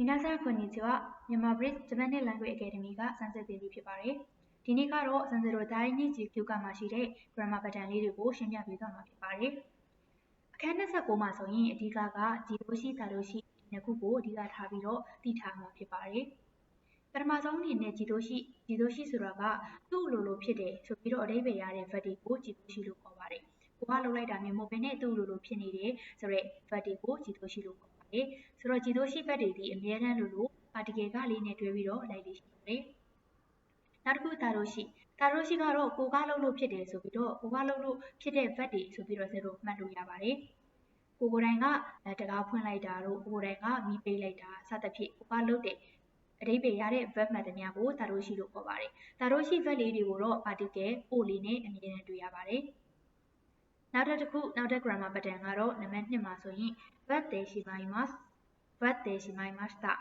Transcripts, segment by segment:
皆さんこんにちは。မြန်မာ Bridge Japanese Language Academy ကစမ်းစစ်ပေးပြီးဖြစ်ပါတယ်။ဒီနေ့ကတော့စံစရိုတိုင်းညကြီး Q ကမှာရှိတဲ့ grammar pattern လေးတွေကိုရှင်းပြပေးသွားမှာဖြစ်ပါတယ်။အခန်း29မှာဆိုရင်အဓိကကဒီလိုရှိတာလို့ရှိဒီနှစ်ခုကိုအဓိကထားပြီးတော့သိထားမှာဖြစ်ပါတယ်။ပထမဆုံးအနေနဲ့ကြည်လို့ရှိကြည်လို့ရှိဆိုတာကသူ့လိုလိုဖြစ်တယ်ဆိုပြီးတော့အဓိပ္ပာယ်ရတဲ့ verb တွေကိုကြည်လို့ရှိလို့ခေါ်ပါတယ်။ကိုကလောက်လိုက်တာမျိုးမဟုတ်ဘဲနဲ့သူ့လိုလိုဖြစ်နေတယ်ဆိုတော့ verb တွေကိုကြည်လို့ရှိလို့ခေါ် ပါတယ်။ဆိုတော့ကြည်လို့ရှိ verb တွေဒီအမြဲတမ်းလိုလို article ကလေးနဲ့တွဲပြီးတော့လိုက်လေးရှိပါတယ်။နောက်တစ်ခုတာလို့ရှိတာလို့ရှိကတော့ကိုကလုံးလို့ဖြစ်တယ်ဆိုပြီးတော့ကိုကလုံးလို့ဖြစ်တဲ့ verb တွေဆိုပြီးတော့ဇက်တို့မှတ်လို့ရပါတယ်။ကိုကိုတိုင်ကတကားဖွင့်လိုက်တာတို့ကိုကိုတိုင်ကမီးပေးလိုက်တာစသဖြင့်ကိုကလုံးတဲ့အဓိပ္ပာယ်ရတဲ့ verb မှတ်သမျှကိုတာလို့ရှိလို့ခေါ်ပါတယ်။တာလို့ရှိ verb လေးတွေကိုတော့ article ပို့လေးနဲ့အမြဲတမ်းတွေ့ရပါတယ်။ နောက်ထပ်တစ်ခုနောက်ထပ် grammar pattern ကတော့နံပါတ်2မှာဆိုရင် verb တွေရှိမှ must verb တွေရှိမှ must တာ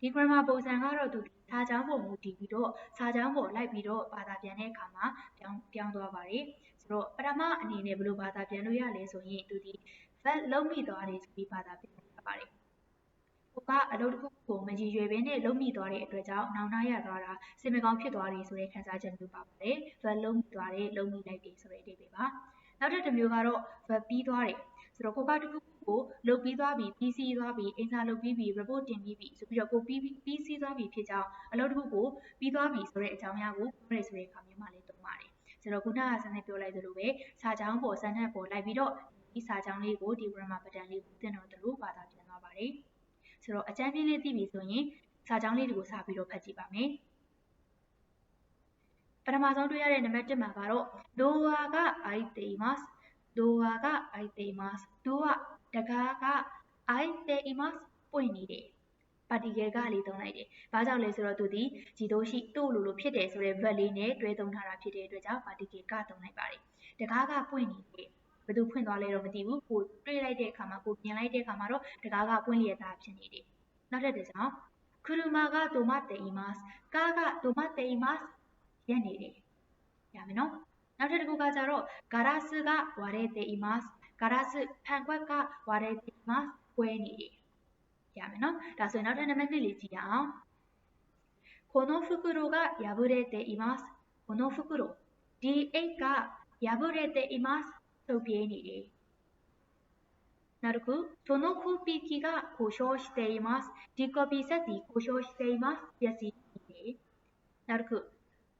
ဒီ grammar ပုံစံကတော့သူစာကြောင်းပုံမူတည်ပြီးတော့စာကြောင်းပုံလိုက်ပြီးတော့ဘာသာပြန်တဲ့အခါမှာပြောင်းပြောင်းသွားပါတယ်ဆိုတော့ပထမအနေနဲ့ဘယ်လိုဘာသာပြန်လို့ရလဲဆိုရင်သူဒီ verb လုံးမိသွားတယ်ဆိုပြီးဘာသာပြန်ရပါတယ်ကိုကအလုပ်တစ်ခုကိုမရည်ရွယ်ဘဲနဲ့လုပ်မိသွားတဲ့အတွက်ကြောင့်နောင်နာရသွားတာစိတ်မကောင်းဖြစ်သွားတယ်ဆိုတဲ့ခံစားချက်မျိုးပါပါတယ်။ဘယ်လုံးမိသွားတယ်လုံးမိလိုက်တယ်ဆိုတဲ့အဓိပ္ပာယ်ပါ။ နောက်တစ်မျိုးကတော့ verb ပြီးသွားတယ်ဆိုတော့ကိုကတစ်ခုကိုလုပ်ပြီးသွားပြီပြီးစီးသွားပြီအင်စာလုပ်ပြီးပြီ report တင်ပြီးပြီဆိုပြီးတော့ကိုပြီးပြီးစီးသွားပြီဖြစ်ကြောင်းအလုပ်တစ်ခုကိုပြီးသွားပြီဆိုတဲ့အကြောင်းအရာကိုပြောရဆိုတဲ့အခါမျိုးမှာလည်းသုံးပါတယ်ဆိုတော့ခုနကစနေပြောလိုက်သလိုပဲစာကြောင်းပေါ်စမ်းတဲ့ပေါ်လိုက်ပြီးတော့ဒီစာကြောင်းလေးကိုဒီ grammar pattern လေးကိုသင်တော်တယ်လို့ဘာသာပြန်သွားပါတယ်ဆိုတော့အကြမ်းဖျင်းလေးသိပြီဆိုရင်စာကြောင်းလေးတွေကိုစပြီးတော့ဖတ်ကြည့်ပါမယ် ပထမဆုံးတွေ့ရတဲ့နံပါတ်1မှာကတော့ doa က aiteimasu doa က aiteimasu do ကတကားက aiteimasu ပွင့်နေတယ်ပါတီကယ်ကလေးသုံးလိုက်တယ်။ဘာကြောင့်လဲဆိုတော့သူဒီဂျီတိုးရှိတို့လိုလိုဖြစ်တယ်ဆိုတဲ့ verb လေးနဲ့တွဲသုံးထားတာဖြစ်တဲ့အတွက်ကြောင့်ပါတီကယ်ကသုံးလိုက်ပါတယ်။တကားကပွင့်နေတယ်။ဘယ်သူဖွင့်သွားလဲတော့မသိဘူး။ကိုတွေးလိုက်တဲ့အခါမှာကိုမြင်လိုက်တဲ့အခါမှာတော့တကားကပွင့်လျက်သားဖြစ်နေတယ်။နောက်ထပ်တစ်ကြောင် kuruma ga tomatte imasu ကားက tomatte imasu っています။ရပ်နေတယ်။ရမယ်နော်။နောက်တစ်ခုကကြတော့ガラスが割れています။ガラスဖန်ခွက်က割れていますပွဲနေတယ်ရမယ်နော်ဒါဆိုရင်နောက်ထပ်နံပါတ်2လေးကြည့်ရအောင်この袋が破れていますこの袋ဒီအိတ်က破れていますသုတ်ပြေးနေတယ်နောက်တစ်ခုそのコピー機が故障していますဒီ copy set ဒီ故障していますပျက်စီးနေတယ်နောက်တစ်ခု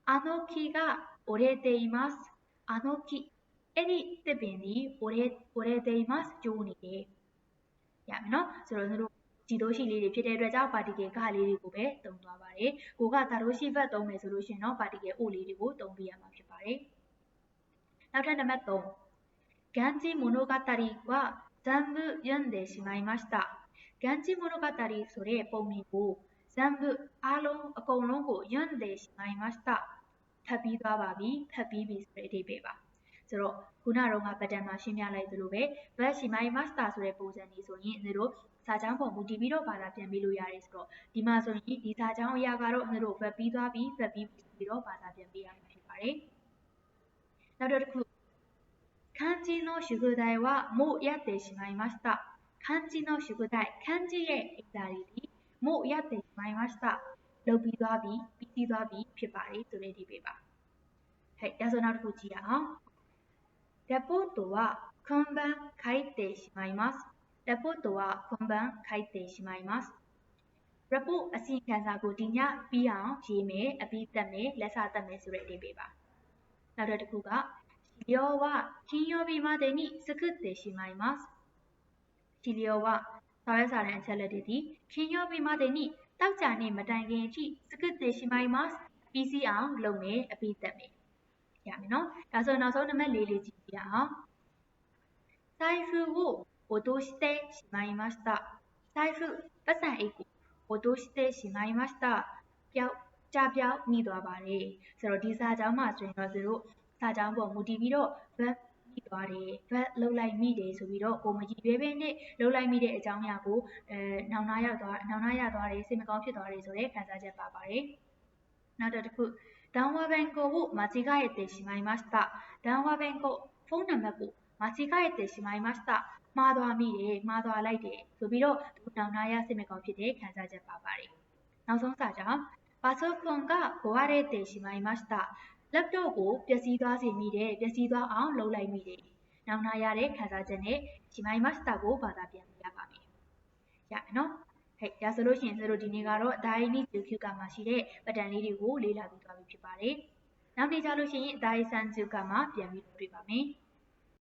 あの木が折れていますあの木အဲ့ဒီတစ်ပင်ဒီဝရဲဝရဲသိမ်းမှာကျိုးနေတယ်ရမယ်နော်ဆိုတော့တို့ကြည်လို့ရှိလေးတွေဖြစ်တဲ့အတွက်ကြောင့် particle ကလေးတွေကိုပဲတုံသွားပါတယ်ကိုကတာလို့ရှိဘက်တုံးမယ်ဆိုလို့ရှိရင်တော့ particle O လေးတွေကိုတုံပြရမှာဖြစ်ပါတယ်နောက်ထပ်နံပါတ်3ガンジ物語は全部読んでしまいましたガンジ物語ဆိုတဲ့ပုံမြင်ကို 全部အားလုံးအကုန်လုံးကို読んでしまいましたဖတ်ပြီးသွားပါပြီဖတ်ပြီးပြီဆိုတဲ့အဓိပ္ပာယ်ပါဆိုတော့ခုနကတော့ငါ pattern မှာရှင်းပြလိုက်သလိုပဲ batch ရှိမိုင်း master ဆိုတဲ့ပုံစံလေးဆိုရင်တို့စာကြောင်းပုံမူတည်ပြီးတော့ဘာသာပြန်ပေးလို့ရတယ်ဆိုတော့ဒီမှာဆိုရင်ဒီစာကြောင်းအရာကတော့တို့ web ပြီးသွားပြီး web ပြီးပြီးတော့ဘာသာပြန်ပေးရမှာဖြစ်ပါတယ်နောက်တစ်ခု漢字の宿題はもうやってしまいました漢字の宿題漢字ရဲ့ exam လေးもう やってしまいましたလုပ်ပြီးသွားပြီပြီးပြီးသွားပြီဖြစ်ပါတယ်ဆိုတဲ့ဒီပေပါဟဲ့ဒါဆိုနောက်တစ်ခုကြည့်ရအောင်レポートは今晩書いてしまいます。レポートは今晩書いてしまいます。report အစီခံစာကိုဒီညပြီးအောင်ရေးမယ်အပြီးတက်မယ်လက်စာတက်မယ်ဆိုတဲ့အဓိပ္ပာယ်ပါနောက်တစ်ခုက資料は金曜日までに作ってしまいます資料は စာရွက်စာတမ်းအချက်လက်တွေဒီ金曜日までにတောက်ကြနေ့မတိုင်ခင်အထိ作ってしまいますပြီးစီးအောင်လုပ်မယ်အပြီးတက်မယ်ရမယ်နော်ဒါဆိုနောက်ဆုံးနံပါတ်၄လေးကြည့်ပြအောင်財布を落としてしまいました財布ပတ်စံအိတ်ကို落としてしまいましたပျောက်ကြပြောက်မိသွားပါတယ်ဆိုတော့ဒီစာကြောင်းမှာဆိုရင်တော့သူတို့စာကြောင်းပေါ်မူတည်ပြီးတော့ verb မိသွားတယ် drug လှုပ်လိုက်မိတယ်ဆိုပြီးတော့ကိုမကြည်ရွေးပင်းနဲ့လှုပ်လိုက်မိတဲ့အကြောင်းအရာကိုအဲနောင်နာရောက်သွားနောင်နာရသွားတယ်စိတ်မကောင်းဖြစ်သွားတယ်ဆိုတဲ့ခံစားချက်ပါပါတယ်နောက်တစ်ခု 단화 뱅거고 마지가에테 시마이마시타 단화 뱅거 폰 넘버고 마지가에테 시마이마시타 မှားသွားမိတယ်မှားသွားလိုက်တယ်ဆိုပြီးတော့သူနောင်နာရစိတ်မကောင်းဖြစ်တဲ့ခံစားချက်ပါပါတယ်နောက်ဆုံးစာကြောင့်ပါဆိုကွန်ကကိုရတဲ့တေရှိမိုင်မတ်တာ laptop ကိုပျက်စီးသွားစေမိတယ်ပျက်စီးသွားအောင်လုပ်လိုက်မိတယ်။နောက်နာရတဲ့ခံစားချက်နဲ့ဒီမိုင်းမတ်စတာကိုဘာသာပြန်ရပါမယ်။ရနော်။ဟဲ့ဒါဆိုလို့ရှိရင်တို့ဒီနေ့ကတော့ Daily QQ ကမှာရှိတဲ့ပတန်လေးတွေကိုလေ့လာပြီးသွားပြီဖြစ်ပါတယ်။နောက်နေ့ကျလို့ရှိရင် Daily Sun ကမှာပြန်ပြီးတွေ့ပါမယ်။